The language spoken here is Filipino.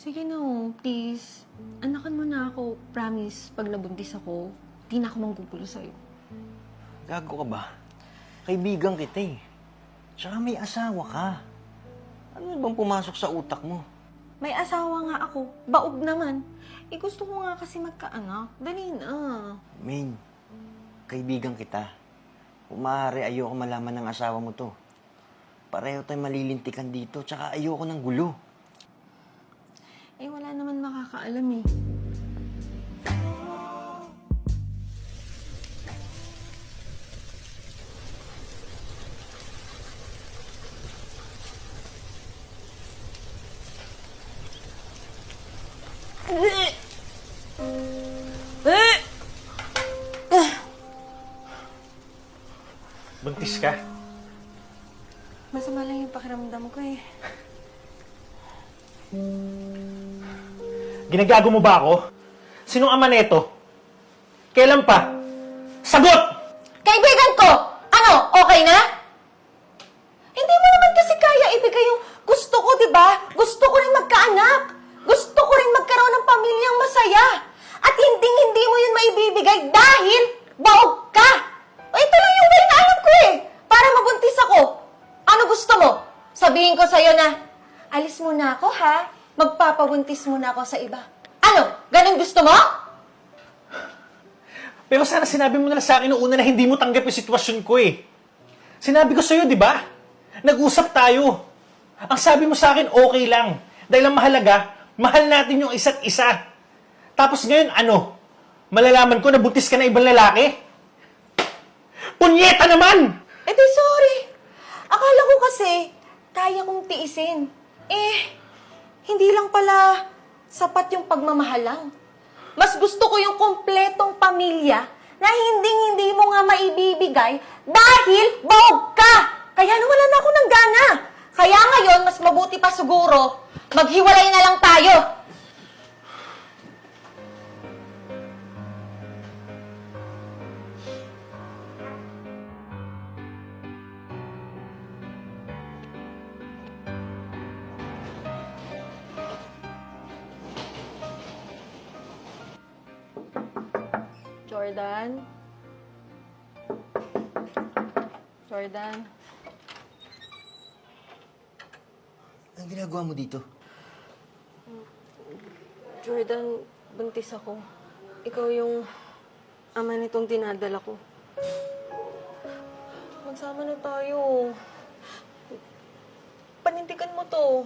Sige na oh, please. Anakan mo na ako. Promise, pag nabuntis ako, di na ako manggugulo sa'yo. Gago ka ba? Kaibigan kita eh. Tsaka may asawa ka. Ano bang pumasok sa utak mo? May asawa nga ako. Baog naman. Eh, gusto ko nga kasi magkaanak. Dali na. Main, kaibigan kita. Kung maaari, ayoko malaman ng asawa mo to. Pareho tayong malilintikan dito, tsaka ayoko ng gulo. Eh, wala naman makakaalam eh. Buntis ka? Masama lang yung pakiramdam ko eh. Ginagago mo ba ako? Sinong ama neto? Kailan pa? Sagot! Kaibigan ko! Ano? Okay na? Hindi mo naman kasi kaya ibigay yung gusto ko, di ba? Gusto ko rin magkaanak. Gusto ko rin magkaroon ng pamilyang masaya. At hinding-hindi mo yun maibibigay dahil baog ka. O ito lang yung way alam ko eh. Para mabuntis ako. Ano gusto mo? Sabihin ko sa'yo na, alis muna ako ha. Magpapabuntis muna ako sa iba. Ano? Ganun gusto mo? Pero sana sinabi mo na lang sa akin noong una na hindi mo tanggap yung sitwasyon ko eh. Sinabi ko sa'yo, di ba? Nag-usap tayo. Ang sabi mo sa akin, okay lang. Dahil ang mahalaga, mahal natin yung isa't isa. Tapos ngayon, ano? Malalaman ko na buntis ka na ibang lalaki? Punyeta naman! Eh di sorry. Akala ko kasi, kaya kong tiisin. Eh, hindi lang pala sapat yung pagmamahal lang. Mas gusto ko yung kompletong pamilya na hinding-hindi mo nga maibibigay dahil bawag ka. Kaya nawala na ako ng gana. Kaya ngayon, mas mabuti pa siguro, maghiwalay na lang tayo. Jordan? Jordan? Anong ginagawa mo dito? Jordan, buntis ako. Ikaw yung ama nitong dinadala ko. Magsama na tayo. Panintigan mo to.